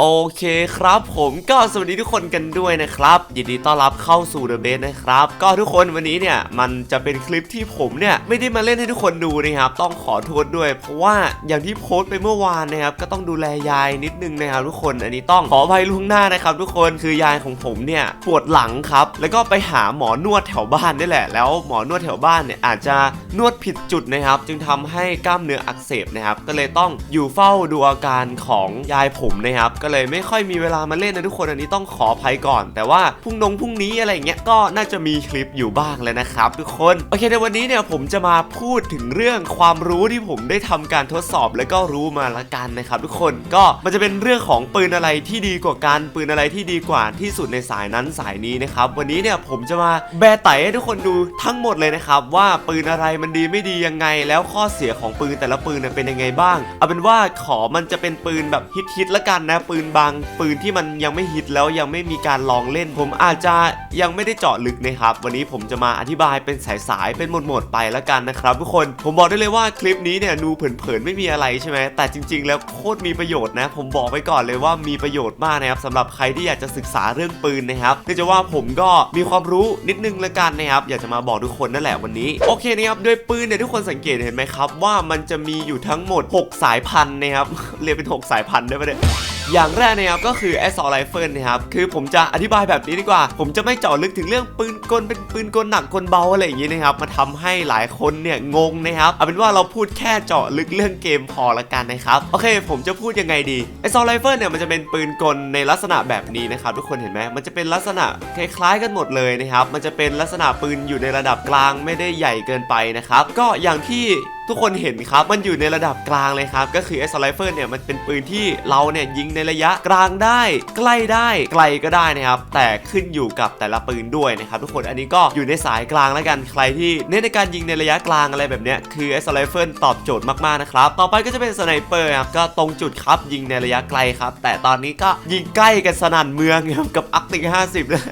โอเคครับผมก็สวัสดีทุกคนกันด้วยนะครับยินดีต้อนรับเข้าสู่ The Base นะครับ ก็ทุกคนวันนี้เนี่ยมันจะเป็นคลิปที่ผมเนี่ยไม่ได้มาเล่นให้ทุกคนดูนะครับ ต้องขอโทษด้วย เพราะว่าอย่างที่โพสต์ไปเมื่อวานนะครับ ก็ต้องดูแลยายนิดนึงนะครับทุกคนอันนี้ต้องขออภัยล่วงหน้านะครับ ทุกคนคือยายของผมเนี่ยปวดหลังครับ แล้วก็ไปหาหมอนวดแถวบ้านนี่แหละ แล้วหมอนวดแถวบ้านเนี่ยอาจจะนวดผิดจุดนะครับ จึงทำให้กล้ามเนื้ออักเสบนะครับ ก็เลยต้องอยู่เฝ้าดูอาการของยายผมนะครับก็เลยไม่ค่อยมีเวลามาเล่นนะทุกคนอันนี้ต้องขออภัยก่อน แต่ว่าพรุ่งนงพรุ่งนี้อะไรอย่างเงี้ยก็น่าจะมีคลิปอยู่บ้างเลยนะครับทุกคนโอเคในวันนี้เนี่ยผมจะมาพูดถึงเรื่องความรู้ที่ผมได้ทำการทดสอบแล้วก็รู้มาละกันนะครับทุกคนก็มันจะเป็นเรื่องของปืนอะไรที่ดีกว่ากันปืนอะไรที่ดีกว่าที่สุดในสายนั้นสายนี้นะครับวันนี้เนี่ยผมจะมาแบไตให้ทุกคนดูทั้งหมดเลยนะครับว่าปืนอะไรมันดีไม่ดียังไง แล้วข้อเสียของปืนแต่ละปืนเนี่ยเป็นยังไงบ้างเอาเป็นว่าขอมันจะเป็นปืนแบบฮิตๆละกันนะปืนนบางปืนที่มันยังไม่ฮิตแล้วยังไม่มีการลองเล่น ผมอาจจะยังไม่ได้เจาะลึกนะครับ วันนี้ผมจะมาอธิบายเป็นสายๆเป็นหมดๆไปละกันนะครับทุกคนผมบอกได้เลยว่าคลิปนี้เนี่ยดูเผินๆไม่มีอะไรใช่ไหมแต่จริง ๆ แล้วโคตรมีประโยชน์นะ ผมบอกไว้ก่อนเลยว่ามีประโยชน์มากนะครับสำหรับใครที่อยากจะศึกษาเรื่องปืนนะครับเนื่องจากว่าผมก็มีความรู้นิดนึงละกันนะครับอยากจะมาบอกทุกคนนั่นแหละวันนี้โอเคนะครับด้วยปืนเนี่ยทุกคนสังเกตเห็นไหมครับว่ามันจะมีอยู่ทั้งหมด 6 สายพันธุ์นะครับเรียกเป็น 6 สายพันธุ์ได้ปะเนี่ย อย่างแรกนะครับก็คือ Assault Rifle นะครับคือผมจะอธิบายแบบนี้ดีกว่า ผมจะไม่เจาะลึกถึงเรื่องปืนกลเป็นปืนกลหนักกลเบาอะไรอย่างนี้นะครับมาทำให้หลายคนเนี่ยงงนะครับเอาเป็นว่าเราพูดแค่เจาะลึกเรื่องเกมพอละกันนะครับโอเค ผมจะพูดยังไงดี Assault Rifle เนี่ยมันจะเป็นปืนกลในลักษณะแบบนี้นะครับทุกคนเห็นไหมมันจะเป็นลักษณะคล้ายๆกันหมดเลยนะครับมันจะเป็นลักษณะปืนอยู่ในระดับกลางไม่ได้ใหญ่เกินไปนะครับก็อย่างที่ ทุกคนเห็นครับ มันอยู่ในระดับกลางเลยครับ ก็คือ s อ r i f l e เนี่ยมันเป็นปืนที่เราเนี่ยยิงในระยะกลางได้ ใกล้ได้ไกลก็ได้นะครับ แต่ขึ้นอยู่กับแต่ละปืนด้วยนะครับทุกคนอันนี้ก็อยู่ในสายกลางแล้วกันใครที่เน้นในการยิงในระยะกลางอะไรแบบเนี้ยคือ s อ r i f l e ตอบโจทย์มากๆนะครับต่อไปก็จะเป็นสไนเปอร์ครับก็ตรงจุดครับยิงในระยะไกลครับ แต่ตอนนี้ก็ยิงใกล้กันสนั่นเมืองครับกับอักติ50เลย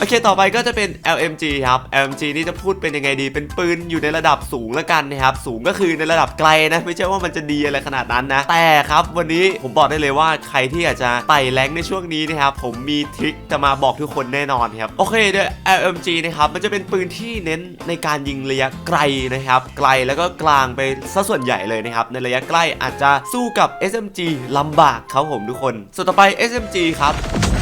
โอเค ต่อไปก็จะเป็น LMG ครับ LMG นี่จะพูดเป็นยังไงดี เป็นปืนอยู่ในระดับสูงแล้วกันนะครับ สูงก็คือในระดับไกลนะ ไม่ใช่ว่ามันจะดีอะไรขนาดนั้นนะ แต่ครับ วันนี้ผมบอกได้เลยว่าใครที่อยากจะไต่แรงในช่วงนี้นะครับ ผมมีทริคจะมาบอกทุกคนแน่นอนครับ โอเคเดี๋ยว LMG นะครับ มันจะเป็นปืนที่เน้นในการยิงระยะไกลนะครับ ไกลแล้วก็กลางไปซะส่วนใหญ่เลยนะครับ ในระยะใกล้อาจจะสู้กับ SMG ลำบากครับผมทุกคน ส่วนต่อไป SMG ครับ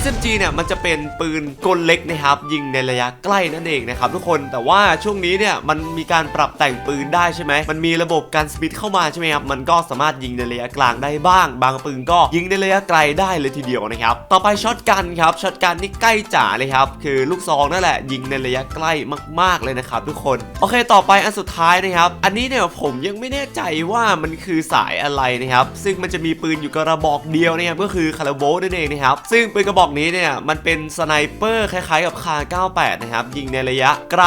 SMG เนี่ยมันจะเป็นปืนกลเล็กนะครับยิงในระยะใกล้นั่นเองนะครับทุกคนแต่ว่าช่วงนี้เนี่ยมันมีการปรับแต่งปืนได้ใช่ไหมมันมีระบบการสปิดเข้ามาใช่ไหมครับมันก็สามารถยิงในระยะกลางได้บ้าง บางปืนก็ยิงในระยะไกลได้เลยทีเดียวนะครับต่อไปช็อตกันครับช็อตกันนี่ใกล้จ๋าเลยครับคือลูกซองนั่นแหละยิงในระยะใกล้มาก ๆเลยนะครับทุกคนโอเคต่อไปอันสุดท้ายนะครับ อันนี้เนี่ยผมยังไม่แน่ใจว่ามันคือสายอะไรนะครับซึ่งมันจะมีปืนอยู่กระบอกเดียวนะครับก็คือคาราโบนั่นเองนะครับซึ่งปืนกระบอกอกนี้เนี่ยมันเป็นสไนเปอร์คล้ายๆกับคา 98 นะครับ ยิงในระยะไกล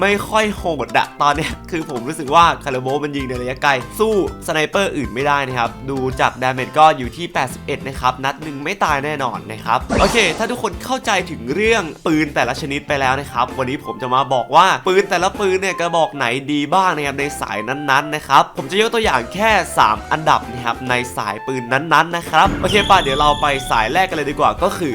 ไม่ค่อยโหดอะตอนเนี้ยคือผมรู้สึกว่าคาราโบมันยิงในระยะไกล สู้สไนเปอร์อื่นไม่ได้นะครับ ดูจากดาเมจก็อยู่ที่ 81 นะครับ นัดหนึ่งไม่ตายแน่นอนนะครับ โอเค ถ้าทุกคนเข้าใจถึงเรื่องปืนแต่ละชนิดไปแล้วนะครับ วันนี้ผมจะมาบอกว่าปืนแต่ละปืนเนี่ยกระบอกไหนดีบ้างนะครับในสายนั้นๆนะครับผมจะยกตัวอย่างแค่ 3 อันดับนะครับในสายปืนนั้นๆนะครับโอเคป่ะเดี๋ยวเราไปสายแรกกันเลยดีกว่าก็คือ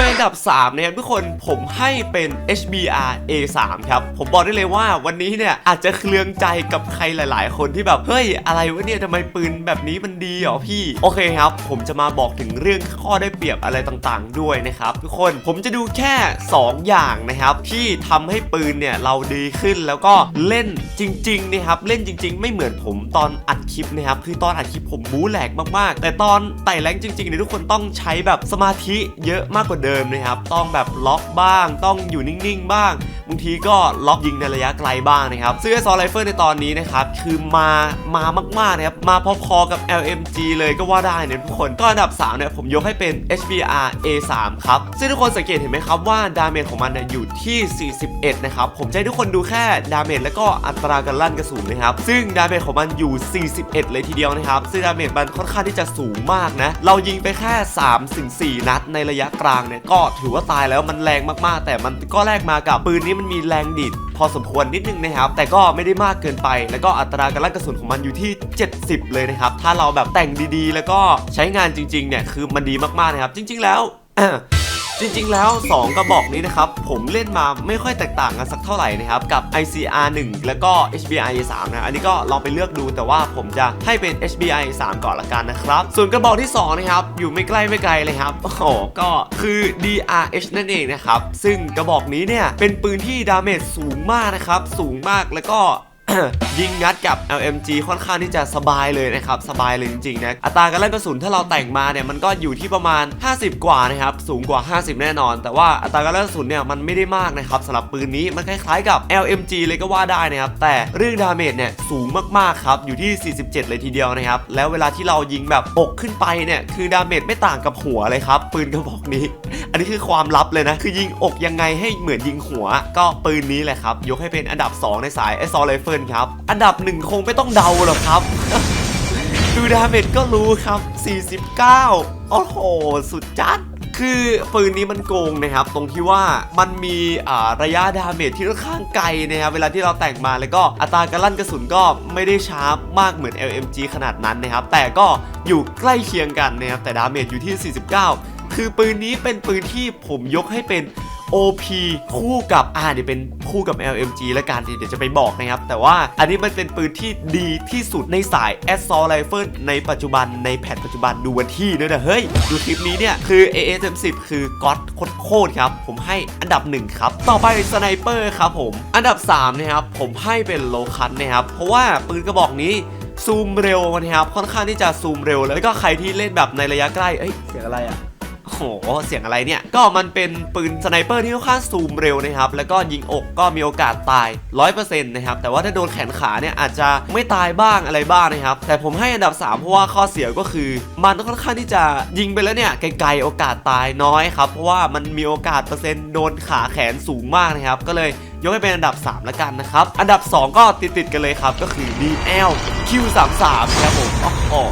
วยอันดับ 3 นะครับทุกคนผมให้เป็น HBR A3 ครับ ผมบอกได้เลยว่าวันนี้เนี่ยอาจจะเคลืองใจกับใครหลาย ๆ คนที่แบบ เฮ้ย อะไรวะเนี่ยทำไมปืนแบบนี้มันดีเหรอพี่ โอเคครับ ผมจะมาบอกถึงเรื่องข้อได้เปรียบอะไรต่างๆ ด้วยนะครับ ทุกคนผมจะดูแค่ 2 อย่างนะครับ ที่ทำให้ปืนเนี่ยเราดีขึ้นแล้วก็เล่นจริงๆนะครับเล่นจริง ๆ ไม่เหมือนผมตอนอัดคลิปนะครับคือตอนอัดคลิปผมบู๊แหลกมากๆ แต่ตอนไต่แรงจริงๆเนี่ยทุกคนต้องใช้แบบสมาธิเยอะมากกว่าเดิมเดิมนะครับ ต้องแบบล็อกบ้าง ต้องอยู่นิ่งๆ บ้างบางทีก็ล็อกยิงในระยะไกลบ้างนะครับซึ่งไอซอไรเฟิลในตอนนี้นะครับคือมามามากๆนะครับมาพอๆกับ LMG เลยก็ว่าได้เนี่ยทุกคนก็อันดับ3เนี่ยผมยกให้เป็น HBR A3 ครับซึ่งทุกคนสังเกตเห็นไหมครับว่าดาเมจของมันเนี่ยอยู่ที่ 41 นะครับ ผมจะให้ทุกคนดูแค่ดาเมจแล้วก็อัตราการลั่นกระสุนนะครับ ซึ่งดาเมจของมันอยู่ 41 เลยทีเดียวนะครับซึ่งดาเมจมันค่อนข้างที่จะสูงมากนะเรายิงไปแค่ 3-4 นัดในระยะกลางเนี่ยก็ถือว่าตายแล้วมันแรงมากๆ แต่มันก็แลกมากับปืนนี้มันมีแรงดิดพอสมควรนิดนึงนะครับแต่ก็ไม่ได้มากเกินไป แล้วก็อัตราการลั่นกระสุนของมันอยู่ที่ 70 เลยนะครับถ้าเราแบบแต่งดีๆ แล้วก็ใช้งานจริงๆเนี่ยคือมันดีมากๆนะครับจริง ๆ แล้ว จริงๆแล้ว 2 กระบอกนี้นะครับ ผมเล่นมาไม่ค่อยแตกต่างกันสักเท่าไหร่นะครับ กับ ICR 1 แล้วก็ HBI 3นะอันนี้ก็ลองไปเลือกดูแต่ว่าผมจะให้เป็น HBI 3 ก่อนละกันนะครับ ส่วนกระบอกที่ 2 นะครับ อยู่ไม่ใกล้ไม่ไกลเลยครับโอ้โหก็คือ DRH นั่นเองนะครับ ซึ่งกระบอกนี้เนี่ย เป็นปืนที่ดาเมจสูงมากนะครับ สูงมากแล้วก็ ยิงงัดกับ LMG ค่อนข้างที่จะสบายเลยนะครับสบายเลยจริงๆนะอัตราการเล่นกระสุนถ้าเราแต่งมาเนี่ยมันก็อยู่ที่ประมาณ 50 กว่านะครับสูงกว่า 50 แน่นอน แต่ว่าอัตราการเล่นกระสุนเนี่ยมันไม่ได้มากนะครับสำหรับปืนนี้มันคล้ายๆกับ LMG เลยก็ว่าได้นะครับแต่เรื่องดาเมจเนี่ยสูงมากๆครับอยู่ที่ 47 เลยทีเดียวนะครับแล้วเวลาที่เรายิงแบบอกขึ้นไปเนี่ยคือดาเมจไม่ต่างกับหัวเลยครับปืนกระบอกนี้ อันนี้คือความลับเลยนะคือยิงอกยังไงให้เหมือนยิงหัว ก็ปืนนี้แหละครับยกให้เป็นอันดับ 2 ในสาย Assault Rifle ครับ อันดับ1คงไม่ต้องเดาหรอกครับ ดูดาเมจก็รู้ครับ 49 โอ้โห สุดจัดคือปืนนี้มันโกงนะครับ ตรงที่ว่ามันมีระยะดาเมจที่ค่อนข้างไกลนะครับเวลาที่เราแต่งมาแล้วก็อัตราการลั่นกระสุนก็ไม่ได้ช้ามากเหมือน LMG ขนาดนั้นนะครับ แต่ก็อยู่ใกล้เคียงกันนะครับแต่ดาเมจอยู่ที่ 49 คือปืนนี้เป็นปืนที่ผมยกให้เป็น OP คู่กับอ่าเดี๋ยวเป็นคู่กับ LMG แล้วกันเดี๋ยวจะไปบอกนะครับ แต่ว่าอันนี้มันเป็นปืนที่ดีที่สุดในสาย Assault Rifle ในปัจจุบันในแพทปัจจุบันดูวันที่ด้วยนะเฮ้ย ดูคลิปนี้เนี่ย คือ ASM10 คือก๊อตโคตรครับ ผมให้อันดับ 1 ครับ ต่อไปสไนเปอร์ครับผม อันดับ 3 นะครับ ผมให้เป็นโลคันนะครับ เพราะว่าปืนกระบอกนี้ซูมเร็วนะครับค่อนข้างที่จะซูมเร็วแล้วก็ใครที่เล่นแบบในระยะใกล้เอ้ยเสียงอะไรอะโอ้ โห เสียงอะไรเนี่ย ก็มันเป็นปืนสไนเปอร์ที่ค่อนข้างซูมเร็วนะครับ แล้วก็ยิงอกก็มีโอกาสตาย 100%นะครับ แต่ว่าถ้าโดนแขนขาเนี่ยอาจจะไม่ตายบ้างอะไรบ้างนะครับ แต่ผมให้อันดับ 3 เพราะว่าข้อเสียก็คือ มันค่อนข้างที่จะยิงไปแล้วเนี่ยไกลๆโอกาสตายน้อยครับ เพราะว่ามันมีโอกาสเปอร์เซ็นต์โดนขาแขนสูงมากนะครับ ก็เลย ยกให้เป็นอันดับ 3 แล้วกันนะครับ อันดับ 2 ก็ติดๆกันเลยครับ ก็คือ DL Q33 ครับผมอ๋อ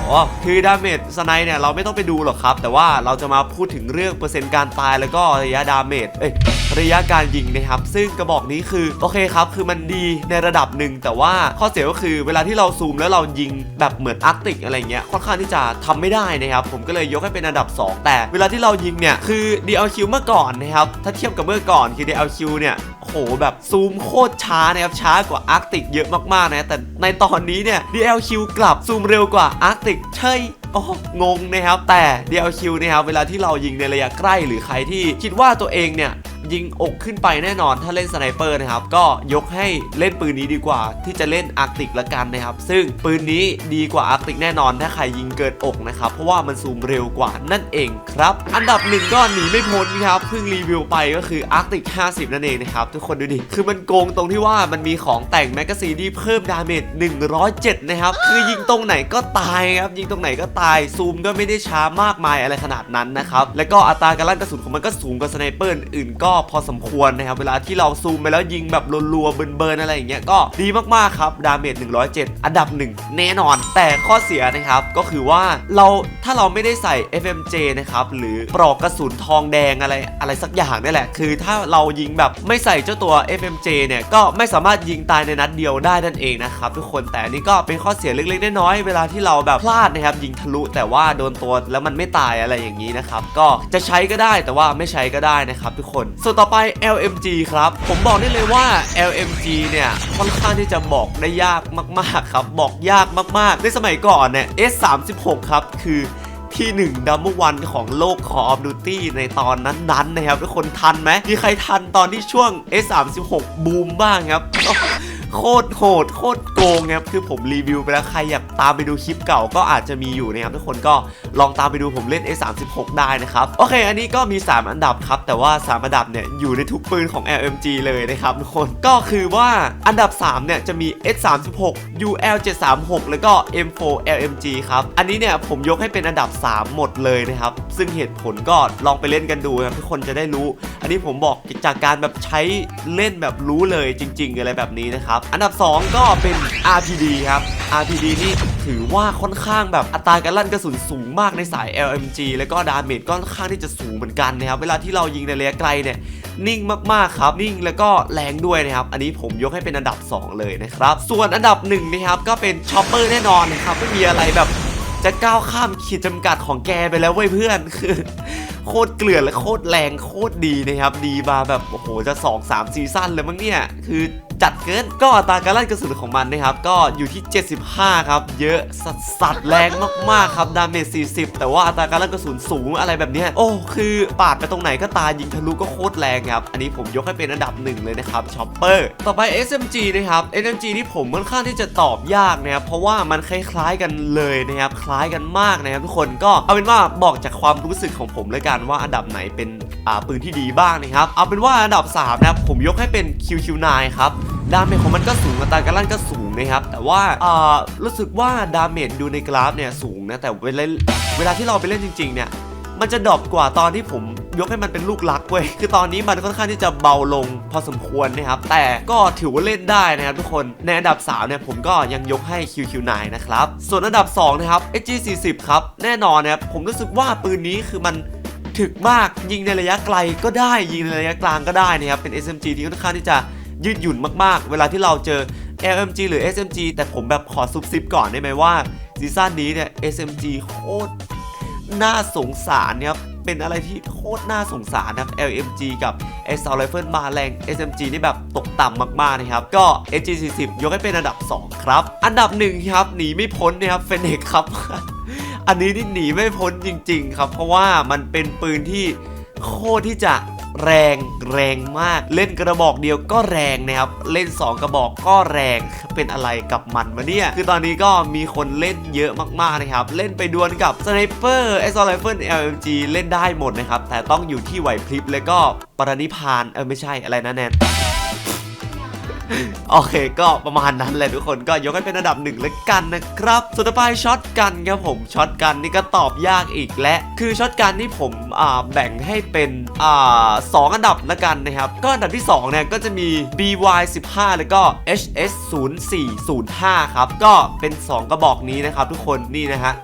คือดาเมจสไนเนี่ยเราไม่ต้องไปดูหรอกครับ แต่ว่าเราจะมาพูดถึงเรื่องเปอร์เซ็นต์การตายแล้วก็ระยะดาเมจเอ้ย ระยะการยิงนะครับ ซึ่งกระบอกนี้คือโอเคครับ คือมันดีในระดับหนึ่งแต่ว่าข้อเสียก็คือเวลาที่เราซูมแล้วเรายิงแบบเหมือนอาร์ติกอะไรเงี้ยค่อนข้างที่จะทำไม่ได้นะครับ ผมก็เลยยกให้เป็นอันดับ 2 แต่เวลาที่เรายิงเนี่ยคือ DLQ เมื่อก่อนนะครับถ้าเทียบกับเมื่อก่อนคือ DLQ เนี่ยโหแบบซูมโคตรช้านะครับช้ากว่าอาร์ติกเยอะมากๆนะแต่ในตอนนี้เนี่ย DLQ กลับซูมเร็วกว่าอาร์ติกใช่โอ้งงนะครับแต่ DLQ นะครับเวลาที่เรายิงในระยะใกล้ หรือใครที่คิดว่าตัวเองเนี่ย ยิงอกขึ้นไปแน่นอนถ้าเล่นสไนเปอร์นะครับ ก็ยกให้เล่นปืนนี้ดีกว่า ที่จะเล่นอาร์ติกละกันนะครับ ซึ่งปืนนี้ดีกว่าอาร์ติกแน่นอน ถ้าใครยิงเกินอกนะครับ เพราะว่ามันซูมเร็วกว่านั่นเองครับ อันดับหนึ่งก็หนีไม่พ้นครับเพิ่งรีวิวไปก็คืออาร์ติก50 นั่นเองนะครับ ทุกคนดูดิ คือมันโกงตรงที่ว่ามันมีของแต่งแมกกาซีนที่เพิ่มดาเมจ107 นะครับ คือยิงตรงไหนก็ตายครับ ยิงตรงไหนก็ตาย ซูมก็ไม่ได้ช้ามากมายอะไรขนาดนั้นนะครับ แล้วก็อัตราการลั่นกระสุนของมันก็สูงกว่าสไนเปอร์อื่นๆก็พอสมควรนะครับ เวลาที่เราซูมไปแล้วยิงแบบรัวๆเบิร์นๆอะไรอย่างเงี้ยก็ดีมากๆครับ ดาเมจ107 อันดับหนึ่งแน่นอน แต่ข้อเสียนะครับก็คือว่าเราถ้าเราไม่ได้ใส่ FMJ นะครับหรือปลอกกระสุนทองแดงอะไรอะไรสักอย่างนี่แหละ คือถ้าเรายิงแบบไม่ใส่เจ้าตัว FMJ เนี่ยก็ไม่สามารถยิงตายในนัดเดียวได้นั่นเองนะครับทุกคนแต่นนี่ก็เป็นข้อเสียเล็กๆน้อยๆเวลาที่เราแบบพลาดนะครับยิงทะลุแต่ว่าโดนตัวแล้วมันไม่ตายอะไรอย่างนี้นะครับก็จะใช้ก็ได้แต่ว่าไม่ใช้ก็ได้นะครับทุกคนส่วนต่อไป LMG ครับ ผมบอกได้เลยว่า LMG เนี่ยค่อนข้างที่จะบอกได้ยากมากๆครับ บอกยากมากๆ ในสมัยก่อนเนี่ย S36 ครับ คือที่หนึ่งดัมเบิลวันของโลก Call of Duty ในตอนนั้นๆนะครับ ทุกคนทันไหมมีใครทันตอนที่ช่วง S36 บูมบ้างครับ โคตรโหดโคตรโกงครับคือผมรีวิวไปแล้วใครอยากตามไปดูคลิปเก่าก็อาจจะมีอยู่นะครับทุกคนก็ลองตามไปดูผมเล่น S36 ได้นะครับโอเค อันนี้ก็มี 3 อันดับครับ แต่ว่า 3 อันดับเนี่ยอยู่ในทุกปืนของ LMG เลยนะครับทุกคนก็คือว่าอันดับ 3 เนี่ยจะมี S36 UL 736 แล้วก็ M4 LMG ครับ อันนี้เนี่ยผมยกให้เป็นอันดับ 3 หมดเลยนะครับ ซึ่งเหตุผลก็ลองไปเล่นกันดูนะครับทุกคนจะได้รู้ อันนี้ผมบอกจากการแบบใช้เล่นแบบรู้เลยจริง ๆ อะไรแบบนี้นะครับอันดับ 2 ก็เป็น RPD ครับ RPD นี่ถือว่าค่อนข้างแบบอัตราการลั่นกระสุนสูงมากในสาย LMG แล้วก็ดาเมจก็ค่อนข้างที่จะสูงเหมือนกันนะครับ เวลาที่เรายิงในระยะไกลเนี่ยนิ่งมากๆครับ นิ่งแล้วก็แรงด้วยนะครับ อันนี้ผมยกให้เป็นอันดับ 2 เลยนะครับ ส่วนอันดับ1นะครับก็เป็นชอปเปอร์แน่นอนนะครับไม่มีอะไรแบบจะก้าวข้ามขีดจำกัดของแกไปแล้วเว้ยเพื่อนคือโคตรเกลือนและโคตรแรงโคตรดีนะครับ ดีมาแบบ โอ้โห จะ 2 3 ซีซั่นเลยมั้งเนี่ย คือ จัดเกิน ก็อัตราการลั่นกระสุนของมันนะครับ ก็อยู่ที่ 75 ครับ เยอะสัสสัสแรงมากๆครับ ดาเมจ 40 แต่ว่าอัตราการลั่นกระสุนสูงอะไรแบบนี้ โอ้ คือปาดไปตรงไหนก็ตายยิงทะลุก็โคตรแรงครับ อันนี้ผมยกให้เป็นอันดับหนึ่งเลยนะครับชอปเปอร์ ต่อไป SMG นะครับ SMG ที่ผมค่อนข้างที่จะตอบยากนะครับ เพราะว่ามันคล้ายๆกันเลยนะครับ คล้ายกันมากนะครับทุกคน ก็เอาเป็นว่าบอกจากความรู้สึกของผมเลยกันว่าอันดับไหนเป็นปืนที่ดีบ้างนะครับ เอาเป็นว่าอันดับ3นะครับผมยกให้เป็น QQ9 ครับดาเมจของมันก็สูงอัตราการลั่นก็สูงนะครับ แต่ว่าอ่ารู้สึกว่าดาเมจดูในกราฟเนี่ยสูงนะ แต่เวลาเวลาที่เราไปเล่นจริง ๆ เนี่ย มันจะดรอปกว่าตอนที่ผมยกให้มันเป็นลูกลักเว้ย คือตอนนี้มันค่อนข้างที่จะเบาลงพอสมควรนะครับ แต่ก็ถือว่าเล่นได้นะครับทุกคน ในอันดับ 3 เนี่ยผมก็ยังยกให้ QQ9 นะครับ ส่วนอันดับ 2 นะครับ SG40 ครับ แน่นอนนะครับผมรู้สึกว่าปืนนี้คือมันถึกมากยิงในระยะไกลก็ได้ยิงในระยะกลางก็ได้นะครับเป็น SMG ที่ค่อนข้างที่จะ ยืดหยุ่นมากๆ เวลาที่เราเจอ LMG หรือ SMG แต่ผมแบบขอซุบซิบก่อนได้ไหมว่าซีซั่นนี้เนี่ย SMG โคตรน่าสงสารเนี่ยเป็นอะไรที่โคตรน่าสงสารนะครับ LMG กับ s s a u l Rifle มาแรง SMG นี่แบบตกต่ำมากๆนะครับ ก็ SG40 ยกให้เป็นอันดับ 2 ครับ อันดับหนึ่งครับ หนีไม่พ้นนะครับเฟเนกครับ อันนี้นี่หนีไม่พ้นจริง ๆ ครับ เพราะว่ามันเป็นปืนที่ โคตรที่จะแรงแรงมาก เล่นกระบอกเดียวก็แรงนะครับ เล่น 2 กระบอกก็แรงเป็นอะไรกับมันมาเนี่ย คือตอนนี้ก็มีคนเล่นเยอะมากๆนะครับ เล่นไปดวลกับสไนเปอร์เอสโซไลเฟิล LMG เล่นได้หมดนะครับ แต่ต้องอยู่ที่ไหวพริบแล้วก็ปรนิพานเออไม่ใช่อะไรนะแนน โอเคก็ประมาณนั้นแหละทุกคนก็ยกให้เป็นอันดับหนึ่งเลยกันนะครับสุดท้ายช็อตกันครับผมช็อตกันนี่ก็ตอบยากอีกและ คือช็อตกันนี่ผมอ่าแบ่งให้เป็นอ่าสองอันดับละกันนะครับ ก็อันดับที่2เนี่ยก็จะมี BY 15 แล้วก็ HS 0405 ครับก็เป็น 2 กระบอกนี้นะครับทุกคนนี่นะฮะ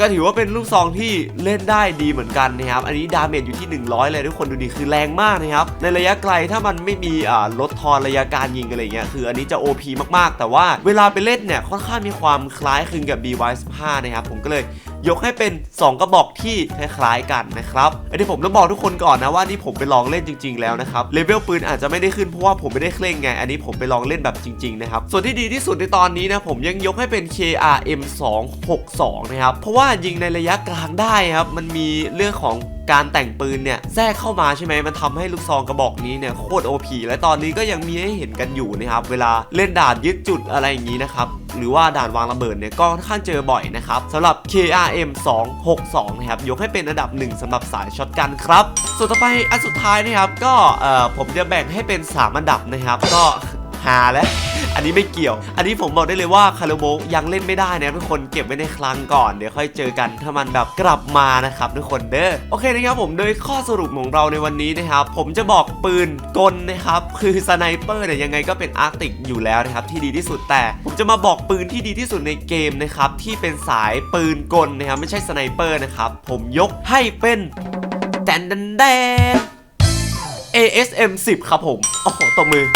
ก็ถือว่าเป็นลูกซองที่เล่นได้ดีเหมือนกันนะครับ อันนี้ดาเมจอยู่ที่ 100 เลยทุกคนดูดิคือแรงมากนะครับ ในระยะไกลถ้ามันไม่มีอ่าลดทอนระยะการยิงอะไรเงี้ยคืออันนี้จะ OP มากๆ แต่ว่าเวลาไปเล่นเนี่ยค่อนข้างมีความคล้ายคลึงกับ BY15 นะครับผมก็เลย ยกให้เป็น 2 กระบอกที่คล้ายๆกันนะครับอันนี้ผมต้องบอกทุกคนก่อนนะว่านี่ผมไปลองเล่นจริง ๆแล้วนะครับเลเวลปืนอาจจะไม่ได้ขึ้นเพราะว่าผมไม่ได้เคร่งไง อันนี้ผมไปลองเล่นแบบจริงๆนะครับส่วนที่ดีที่สุดในตอนนี้นะผมยังยกให้เป็น KRM 262นะครับเพราะว่ายิงในระยะกลางได้ครับมันมีเรื่องของการแต่งปืนเนี่ยแทรกเข้ามาใช่ไหมมันทำให้ลูกซองกระบอกนี้เนี่ยโคตร OP และตอนนี้ก็ยังมีให้เห็นกันอยู่นะครับเวลาเล่นด่านยึดจุดอะไรอย่างนี้นะครับ หรือว่าด่านวางระเบิดเนี่ยก็ค่อนข้างเจอบ่อยนะครับสำหรับ KRM 262นะครับยกให้เป็นอันดับหนึ่งสำหรับสายช็อตกันครับส่วนต่อไปอันสุดท้ายนะครับก็เอ่อผมจะแบ่งให้เป็น 3 อันดับนะครับก็าแล้ว อันนี้ไม่เกี่ยว อันนี้ผมบอกได้เลยว่าคาร์โบยังเล่นไม่ได้นะทุกคนเก็บไว้ในคลังก่อนเดี๋ยวค่อยเจอกันถ้ามันแบบกลับมานะครับทุกคนเด้อโอเคนะครับผมโดยข้อสรุปของเราในวันนี้นะครับผมจะบอกปืนกลนะครับคือสไนเปอร์เนี่ยยังไงก็เป็นอาร์ติกอยู่แล้วนะครับที่ดีที่สุดแต่ผมจะมาบอกปืนที่ดีที่สุดในเกมนะครับที่เป็นสายปืนกลนะครับไม่ใช่สไนเปอร์นะครับผมยกให้เป็นแดนแดนแดน ASM 10 ครับผม โอ้โหตบมือ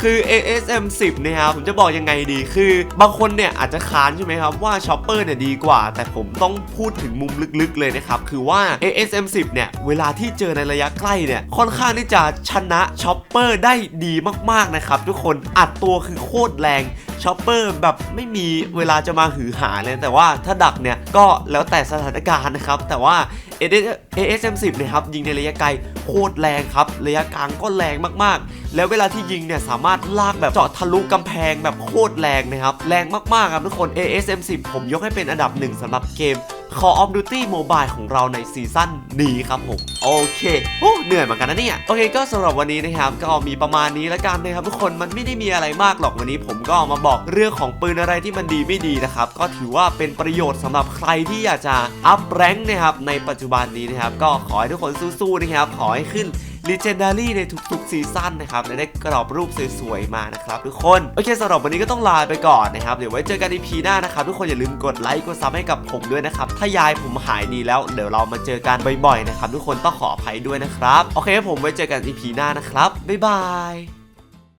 คือ ASM 10นะครับผมจะบอกยังไงดี คือบางคนเนี่ยอาจจะค้านใช่ไหมครับว่าช็อปเปอร์เนี่ยดีกว่า แต่ผมต้องพูดถึงมุมลึกๆเลยนะครับ คือว่า ASM 10เนี่ย เวลาที่เจอในระยะใกล้เนี่ย ค่อนข้างที่จะชนะช็อปเปอร์ได้ดีมากๆนะครับ ทุกคนอัดตัวคือโคตรแรงช็อปเปอร์แบบไม่มีเวลาจะมาหือหาเลยแต่ว่าถ้าดักเนี่ยก็แล้วแต่สถานการณ์นะครับ แต่ว่า ASM10 นะครับยิงในระยะไกลโคตรแรงครับระยะกลางก็แรงมากๆ แล้วเวลาที่ยิงเนี่ยสามารถลากแบบเจาะทะลุกำแพงแบบโคตรแรงนะครับแรงมากๆครับทุกคน ASM10 ผมยกให้เป็นอันดับหนึ่งสำหรับเกม Call of Duty Mobile ของเราในซีซั่นนี้ครับผม โอเคโอ้เหนื่อยเหมือนกันนะเนี่ย โอเคก็สำหรับวันนี้นะครับ ก็มีประมาณนี้แล้วกันนะครับทุกคนมันไม่ได้มีอะไรมากหรอกวันนี้ ผมก็มาบอกเรื่องของปืนอะไรที่มันดีไม่ดีนะครับก็ถือว่าเป็นประโยชน์สำหรับใครที่อยากจะอัพแรงค์นะครับในปัจจุบันนี้นะครับก็ขอให้ทุกคนสู้ๆนะครับขอให้ขึ้น ลีเจนดารี่ในทุกๆซีซั่นนะครับและได้กรอบรูปสวยๆมานะครับทุกคน โอเคสำหรับวันนี้ก็ต้องลาไปก่อนนะครับ เดี๋ยวไว้เจอกันในพีหน้านะครับทุกคนอย่าลืมกดไลค์กดซับให้กับผมด้วยนะครับ ถ้ายายผมหายดีแล้วเดี๋ยวเรามาเจอกันบ่อยๆนะครับทุกคนต้องขออภัยด้วยนะครับ โอเคผมไว้เจอกันในพีหน้านะครับบ๊ายบาย